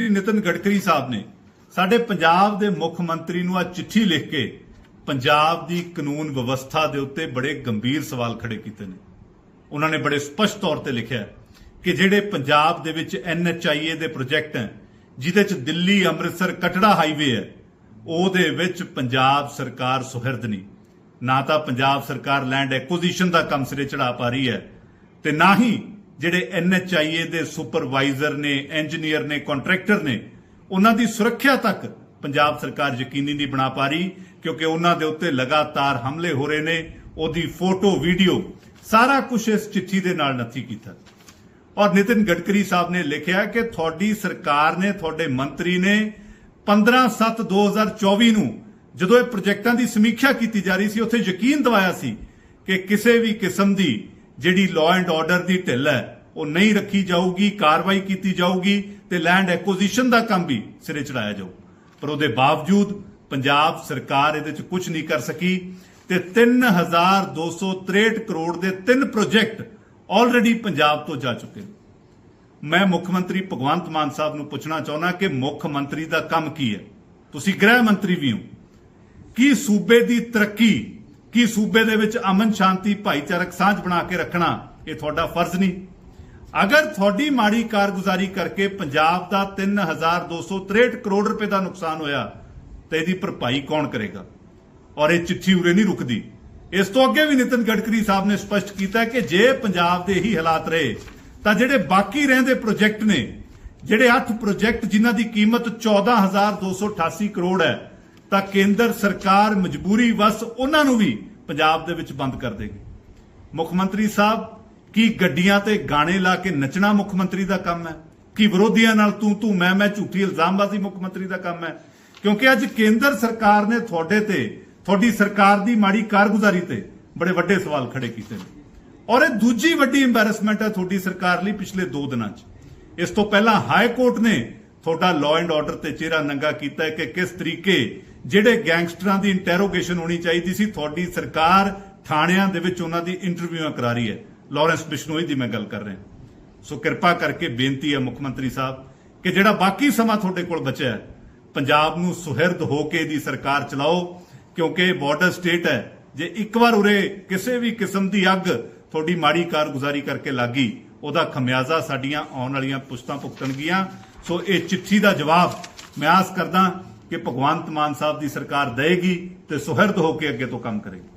ਸ਼੍ਰੀ ਨਿਤਨ ਗਡਕਰੀ ਸਾਹਿਬ ਨੇ ਸਾਡੇ ਪੰਜਾਬ ਦੇ ਮੁੱਖ ਮੰਤਰੀ ਨੂੰ ਆ ਚਿੱਠੀ ਲਿਖ ਕੇ ਪੰਜਾਬ ਦੀ ਕਾਨੂੰਨ ਵਿਵਸਥਾ ਦੇ ਉੱਤੇ ਬੜੇ ਗੰਭੀਰ ਸਵਾਲ ਖੜੇ ਕੀਤੇ ਨੇ। ਉਹਨਾਂ ਨੇ ਬੜੇ ਸਪਸ਼ਟ ਤੌਰ ਤੇ ਲਿਖਿਆ ਕਿ ਜਿਹੜੇ ਪੰਜਾਬ ਦੇ ਵਿੱਚ ਐਨਐਚਆਈਏ ਦੇ ਪ੍ਰੋਜੈਕਟ ਹੈ, ਜਿਹਦੇ ਚ ਦਿੱਲੀ, ਅੰਮ੍ਰਿਤਸਰ, ਕਟੜਾ ਹਾਈਵੇ ਹੈ, ਉਹਦੇ ਵਿੱਚ ਪੰਜਾਬ ਸਰਕਾਰ ਸੁਹਿਰਦ ਨਹੀਂ। ਨਾ ਤਾਂ ਪੰਜਾਬ ਸਰਕਾਰ ਲੈਂਡ ਐਕੁਜੀਸ਼ਨ ਦਾ ਕੰਮ ਸਿਰੇ ਚੜਾ ਪਾ ਰਹੀ ਹੈ ਤੇ ਨਾ ਹੀ ਜਿਹੜੇ ਐਨਐਚਆਈਏ ਦੇ ਸੁਪਰਵਾਈਜ਼ਰ ਨੇ ਇੰਜੀਨੀਅਰ ਨੇ, ਕੰਟਰੈਕਟਰ ਨੇ, ਉਹਨਾਂ ਦੀ ਸੁਰੱਖਿਆ ਤੱਕ ਪੰਜਾਬ ਸਰਕਾਰ ਯਕੀਨੀ ਨਹੀਂ ਬਣਾ ਪਾ ਰਹੀ, ਕਿਉਂਕਿ ਉਹਨਾਂ ਦੇ ਉੱਤੇ ਲਗਾਤਾਰ ਹਮਲੇ ਹੋ ਰਹੇ ਨੇ। ਉਹਦੀ ਫੋਟੋ, ਵੀਡੀਓ, ਸਾਰਾ ਕੁਝ ਇਸ ਚਿੱਠੀ ਦੇ ਨਾਲ ਨੱਥੀ ਕੀਤਾ। ਔਰ ਨਿਤਿਨ ਗਡਕਰੀ ਸਾਹਿਬ ਨੇ ਲਿਖਿਆ ਕਿ ਤੁਹਾਡੀ ਸਰਕਾਰ ਨੇ, ਤੁਹਾਡੇ ਮੰਤਰੀ ਨੇ 15/7/2024 ਨੂੰ ਜਦੋਂ ਇਹ ਪ੍ਰੋਜੈਕਟਾਂ ਦੀ ਸਮੀਖਿਆ ਕੀਤੀ ਜਾ ਰਹੀ ਸੀ, ਉੱਥੇ ਯਕੀਨ ਦਿਵਾਇਆ ਸੀ ਕਿ ਕਿਸੇ ਵੀ ਕਿਸਮ ਦੀ ਜਿਹੜੀ ਲਾਅ ਐਂਡ ਆਰਡਰ ਦੀ ਢਿੱਲ ਹੈ ਉਹ ਨਹੀਂ ਰੱਖੀ ਜਾਊਗੀ, ਕਾਰਵਾਈ ਕੀਤੀ ਜਾਊਗੀ ਤੇ ਲੈਂਡ ਐਕੁਜੀਸ਼ਨ ਦਾ ਕੰਮ ਵੀ ਸਿਰੇ ਚੜਾਇਆ ਜਾਊ। ਪਰ ਉਹਦੇ ਬਾਵਜੂਦ ਪੰਜਾਬ ਸਰਕਾਰ ਇਹਦੇ 'ਚ ਕੁਝ ਨਹੀਂ ਕਰ ਸਕੀ ਤੇ 3263 ਕਰੋੜ ਦੇ ਤਿੰਨ ਪ੍ਰੋਜੈਕਟ ਆਲਰੇਡੀ ਪੰਜਾਬ ਤੋਂ ਜਾ ਚੁੱਕੇ ਨੇ। ਮੈਂ ਮੁੱਖ ਮੰਤਰੀ ਭਗਵੰਤ ਮਾਨ ਸਾਹਿਬ ਨੂੰ ਪੁੱਛਣਾ ਚਾਹੁੰਦਾ ਕਿ ਮੁੱਖ ਮੰਤਰੀ ਦਾ ਕੰਮ ਕੀ ਹੈ? ਤੁਸੀਂ ਗ੍ਰਹਿ ਮੰਤਰੀ ਵੀ ਹੋ। ਕੀ ਸੂਬੇ ਦੀ ਤਰੱਕੀ, ਕੀ ਸੂਬੇ ਦੇ ਵਿੱਚ ਅਮਨ ਸ਼ਾਂਤੀ ਭਾਈਚਾਰਕ ਸਾਂਝ ਬਣਾ ਕੇ ਰੱਖਣਾ, ਇਹ ਤੁਹਾਡਾ ਫਰਜ਼ ਨਹੀਂ। ਅਗਰ ਤੁਹਾਡੀ ਮਾੜੀ ਕਾਰਗੁਜ਼ਾਰੀ ਕਰਕੇ ਪੰਜਾਬ ਦਾ 3263 ਕਰੋੜ ਰੁਪਏ ਦਾ ਨੁਕਸਾਨ ਹੋਇਆ, ਤਾਂ ਇਹਦੀ ਭਰਪਾਈ ਕੌਣ ਕਰੇਗਾ? ਔਰ ਇਹ ਚਿੱਠੀ ਉਰੇ ਨਹੀਂ ਰੁਕਦੀ। ਇਸ ਤੋਂ ਅੱਗੇ ਵੀ ਨਿਤਨ ਗਡਕਰੀ ਸਾਹਿਬ ਨੇ ਸਪਸ਼ਟ ਕੀਤਾ ਕਿ ਜੇ ਪੰਜਾਬ ਦੇ ਹੀ ਹਾਲਾਤ ਰਹੇ, ਤਾਂ ਜਿਹੜੇ ਬਾਕੀ ਰਹਿੰਦੇ ਪ੍ਰੋਜੈਕਟ ਨੇ, ਜਿਹੜੇ 8 ਪ੍ਰੋਜੈਕਟ ਜਿਨ੍ਹਾਂ ਦੀ ਕੀਮਤ 14288 ਕਰੋੜ ਹੈ, ਤਾਂ ਕੇਂਦਰ ਸਰਕਾਰ ਮਜਬੂਰੀ ਵਸ ਉਹਨਾਂ ਨੂੰ ਵੀ ਪੰਜਾਬ ਦੇ ਵਿੱਚ ਬੰਦ ਕਰ ਦੇਗੀ। ਮੁੱਖ ਮੰਤਰੀ ਸਾਹਿਬ ਕੀ ਗੱਡੀਆਂ ਤੇ ਗਾਣੇ ਲਾ ਕੇ ਨੱਚਣਾ ਮੁੱਖ ਮੰਤਰੀ ਦਾ ਕੰਮ ਹੈ? ਕੀ ਵਿਰੋਧੀਆਂ ਨਾਲ ਤੂੰ ਤੂੰ, ਮੈਂ ਮੈਂ ਝੂਠੀ ਇਲਜ਼ਾਮਬਾਜ਼ੀ ਮੁੱਖ ਮੰਤਰੀ ਦਾ ਕੰਮ ਹੈ? ਕਿਉਂਕਿ ਅੱਜ ਕੇਂਦਰ ਸਰਕਾਰ ਨੇ ਤੁਹਾਡੇ ਤੇ, ਤੁਹਾਡੀ ਸਰਕਾਰ ਦੀ ਮਾੜੀ ਕਾਰਗੁਜ਼ਾਰੀ ਤੇ ਬੜੇ ਵੱਡੇ ਸਵਾਲ ਖੜੇ ਕੀਤੇ ਨੇ। ਔਰ ਇਹ ਦੂਜੀ ਵੱਡੀ ਐਮਬੈਰਸਮੈਂਟ ਹੈ ਤੁਹਾਡੀ ਸਰਕਾਰ ਲਈ ਪਿਛਲੇ 2 ਦਿਨਾਂ 'ਚ। ਇਸ ਤੋਂ ਪਹਿਲਾਂ ਹਾਈ ਕੋਰਟ ਨੇ ਤੁਹਾਡਾ ਲਾਅ ਐਂਡ ਆਰਡਰ ਤੇ ਚਿਹਰਾ ਨੰਗਾ ਕੀਤਾ ਹੈ ਕਿ ਕਿਸ ਤਰੀਕੇ ਜਿਹੜੇ ਗੈਂਗਸਟਰਾਂ ਦੀ ਇੰਟਰੋਗੇਸ਼ਨ ਹੋਣੀ ਚਾਹੀਦੀ ਸੀ, ਤੁਹਾਡੀ ਸਰਕਾਰ ਥਾਣਿਆਂ ਦੇ ਵਿੱਚ ਉਹਨਾਂ ਦੀ ਇੰਟਰਵਿਊਆਂ ਕਰਾ ਰਹੀ ਹੈ। ਲਾਰੈਂਸ ਬਿਸ਼ਨੋਈ ਦੀ ਮੈਂ ਗੱਲ ਕਰ ਰਿਹਾ। ਸੋ ਕਿਰਪਾ ਕਰਕੇ ਬੇਨਤੀ ਹੈ ਮੁੱਖ ਮੰਤਰੀ ਸਾਹਿਬ ਕਿ ਜਿਹੜਾ ਬਾਕੀ ਸਮਾਂ ਤੁਹਾਡੇ ਕੋਲ ਬਚਿਆ ਹੈ, ਪੰਜਾਬ ਨੂੰ ਸੁਹਿਰਦ ਹੋ ਕੇ ਦੀ ਸਰਕਾਰ ਚਲਾਓ, ਕਿਉਂਕਿ ਇਹ ਬਾਰਡਰ ਸਟੇਟ ਹੈ। ਜੇ ਇੱਕ ਵਾਰ ਉਰੇ ਕਿਸੇ ਵੀ ਕਿਸਮ ਦੀ ਅੱਗ ਤੁਹਾਡੀ ਮਾੜੀ ਕਾਰਗੁਜ਼ਾਰੀ ਕਰਕੇ ਲੱਗੀ, ਉਹਦਾ ਖਮਿਆਜ਼ਾ ਸਾਡੀਆਂ ਆਉਣ ਵਾਲੀਆਂ ਪੁਸ਼ਤਾਂ ਭੁਗਤਣਗੀਆਂ। ਸੋ ਇਹ ਚਿੱਠੀ ਦਾ ਜਵਾਬ ਮੈਂ ਆਸ ਕਰਦਾ ਕਿ ਭਗਵੰਤ ਮਾਨ ਸਾਹਿਬ ਦੀ ਸਰਕਾਰ ਦੇਗੀ ਤੇ ਸੁਹਿਰਦ ਹੋ ਕੇ ਅੱਗੇ ਤੋਂ ਕੰਮ ਕਰੇਗੀ।